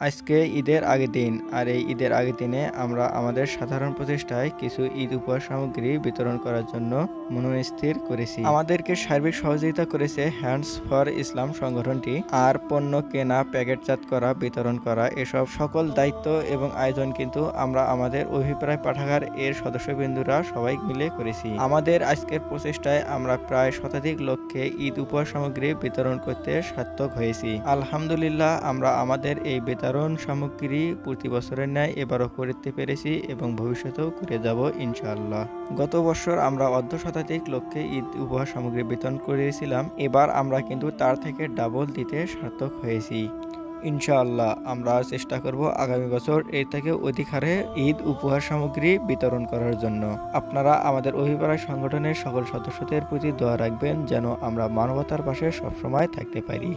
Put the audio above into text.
আজকে ঈদের আগের দিন, আর এই ঈদের আগের দিনে আমরা আমাদের সাধারণ প্রচেষ্টায় কিছু ঈদ উপহার সামগ্রী বিতরণ করার জন্য মনোস্থির করেছি। আমাদেরকে সার্বিক সহযোগিতা করেছে হ্যান্ডস ফর ইসলাম সংগঠনটি, আর পণ্য কেনা, প্যাকেটজাত করা, বিতরণ করা, এসব সকল দায়িত্ব এবং আয়োজন কিন্তু আমরা আমাদের অভিপ্রায় পাঠাগার এর সদস্যবৃন্দুরা সবাই মিলে করেছি। আমাদের আজকের প্রচেষ্টায় আমরা প্রায় শতাধিক লোককে ঈদ উপহার সামগ্রী বিতরণ করতে সার্থক হয়েছি। আলহামদুলিল্লাহ, আমরা আমাদের এই বিতরণ সামগ্রী প্রতি বছরের ন্যায় এবারও করতে পেরেছি এবং ভবিষ্যতেও করে যাব ইনশাআল্লাহ। গত বছর আমরা অর্ধ শতাধিক লোককে ঈদ উপহার সামগ্রী বিতরণ করেছিলাম। এবার আমরা কিন্তু তার থেকে ডাবল দিতে সার্থক হয়েছি। ইনশাআল্লাহ আমরা চেষ্টা করব আগামী বছর এর থেকে অধিক হারে ঈদ উপহার সামগ্রী বিতরণ করার জন্য। আপনারা আমাদের অভিপ্রায় সংগঠনের সকল সদস্যদের প্রতি দোয়া রাখবেন যেন আমরা মানবতার পাশে সবসময় থাকতে পারি।